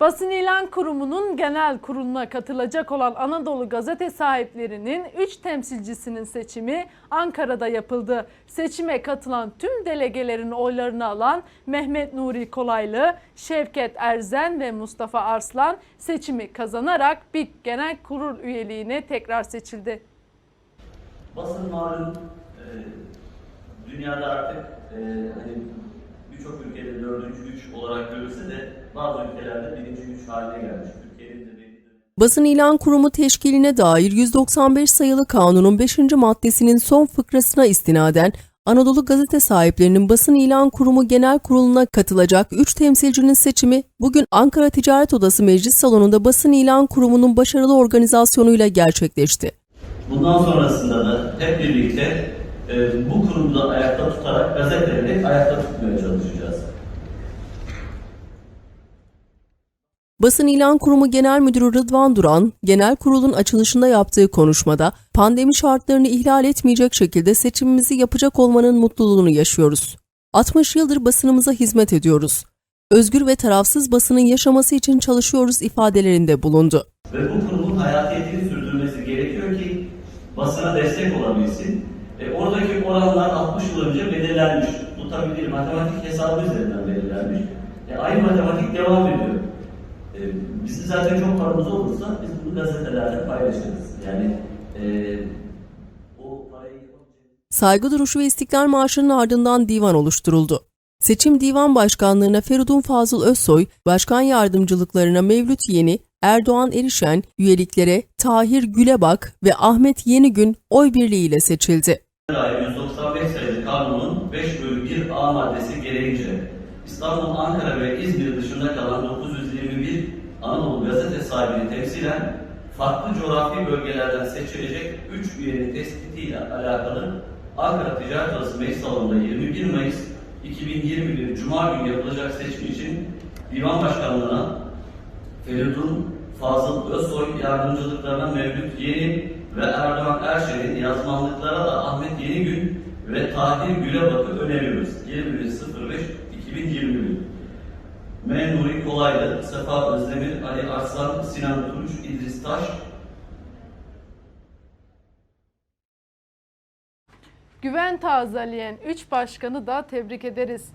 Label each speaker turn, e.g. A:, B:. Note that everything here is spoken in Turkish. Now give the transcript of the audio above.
A: Basın İlan Kurumu'nun genel kuruluna katılacak olan Anadolu Gazete sahiplerinin 3 temsilcisinin seçimi Ankara'da yapıldı. Seçime katılan tüm delegelerin oylarını alan Mehmet Nuri Kolaylı, Şevket Erzen ve Mustafa Arslan seçimi kazanarak BİK Genel Kurul üyeliğine tekrar seçildi.
B: Basın malum e, dünyada artık e, hani birçok ülkede dördüncü güç olarak görülse de bazı ülkelerde birinci güç haline gelmiş. Türkiye'nin de
C: Basın İlan Kurumu teşkiline dair 195 sayılı kanunun 5. maddesinin son fıkrasına istinaden Anadolu Gazete sahiplerinin Basın İlan Kurumu Genel Kurulu'na katılacak 3 temsilcinin seçimi bugün Ankara Ticaret Odası Meclis Salonu'nda Basın İlan Kurumu'nun başarılı organizasyonuyla gerçekleşti.
B: Bundan sonrasında da hep birlikte e, bu kurumu da ayakta tutarak gazeteleri ayakta tutmaya
C: Basın İlan Kurumu Genel Müdürü Rıdvan Duran, genel kurulun açılışında yaptığı konuşmada pandemi şartlarını ihlal etmeyecek şekilde seçimimizi yapacak olmanın mutluluğunu yaşıyoruz. 60 yıldır basınımıza hizmet ediyoruz. Özgür ve tarafsız basının yaşaması için çalışıyoruz ifadelerinde bulundu.
B: Ve bu kurumun hayatiyetini sürdürmesi gerekiyor ki basına destek olabilsin. E, oradaki oranlar 60 yıl önce belirlenmiş. Bu tabii bir matematik hesabı üzerinden belirlenmiş. E, aynı matematik devam ediyor. E, bizim zaten çok paramız olursa biz bunu gazetelerde paylaşırız. Yani e, o parayı
C: Saygı duruşu ve İstiklal Marşı'nın ardından divan oluşturuldu. Seçim Divan Başkanlığı'na Feridun Fazıl Özsoy, Başkan Yardımcılıklarına Mevlüt Yeni, Erdoğan Erişen, üyeliklere Tahir Gülebak ve Ahmet Yenigün oy birliğiyle seçildi.
B: dair 195 sayılı kanunun 5 bölü 1 A maddesi gereğince İstanbul, Ankara ve İzmir dışında kalan 921 Anadolu gazete sahibini temsilen farklı coğrafi bölgelerden seçilecek 3 üyenin tespitiyle alakalı Ankara Ticaret Odası Meclis Salonu'nda 21 Mayıs 2021 Cuma günü yapılacak seçim için Divan Başkanlığı'na Feridun Fazıl Özsoy yardımcılıklarına Mevlüt Yeni ve Erdoğan Erşen'in yazmanlıklara da Ahmet Yenigün ve Tahir Gülebak'ı öneriyoruz. 21.05 2021 Menuri Kolaylı, Sefa Özdemir, Ali Arslan, Sinan Tunç, İdris Taş,
A: Güven tazeleyen 3 başkanı da tebrik ederiz.